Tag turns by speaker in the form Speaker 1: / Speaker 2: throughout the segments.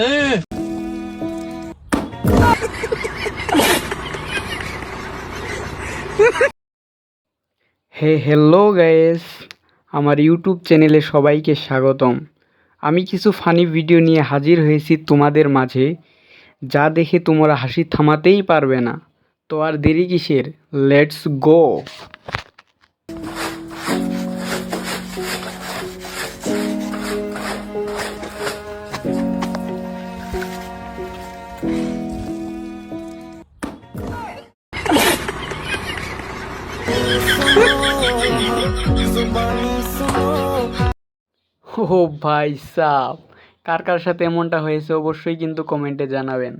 Speaker 1: হে hello guys আমার YouTube চ্যানেলে সবাইকে স্বাগতম। আমি কিছু ফানি ভিডিও নিয়ে হাজির হয়েছি তোমাদের মাঝে, যা দেখে তোমরা হাসি থামাতেই পারবে না। তো আর দেরি কিসের? লেটস গো ও ভাই সাব কার কার সাথে এমনটা হয়েছে অবশ্যই কিন্তু কমেন্টে জানাবেন।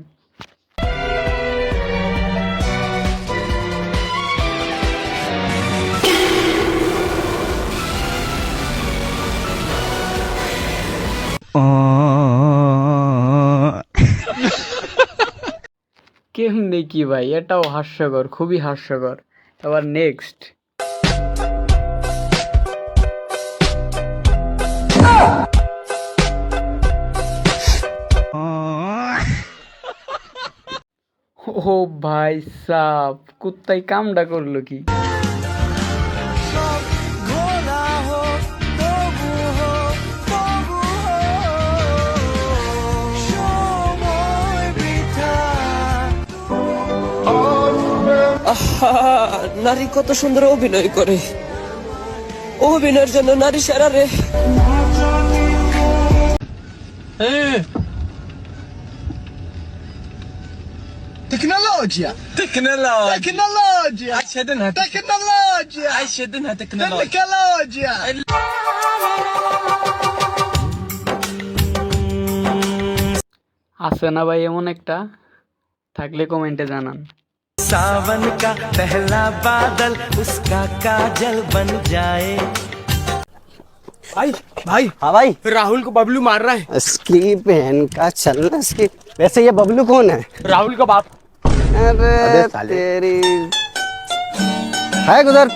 Speaker 1: কেমনে কি ভাই এটাও হাস্যকর খুবই হাস্যকর। আবার নেক্সট ও ভাই সাপ কুত্তাই কামডা করল কি?
Speaker 2: নারী কত সুন্দর অভিনয় করে অভিনয়ের জন্য নারী সেরা রে
Speaker 3: تكنولوجيا
Speaker 4: تكنولوجيا
Speaker 3: تكنولوجيا
Speaker 4: عشدنها
Speaker 3: تكنولوجيا
Speaker 4: عشدنها تكنولوجيا
Speaker 3: تكنولوجيا
Speaker 1: আছে না ভাই এমন একটা থাকলে কমেন্টে জানান
Speaker 4: सावन का पहला बादल उसका काजल बन जाए।
Speaker 5: भाई भाई।
Speaker 6: हाँ भाई।
Speaker 5: राहुल को बबलू मार रहा है।
Speaker 6: इसकी बहन का चलना इसकी वैसे ये बबलू कौन है?
Speaker 5: राहुल का बाप।
Speaker 6: अरे
Speaker 5: अरे
Speaker 6: तेरी है उधर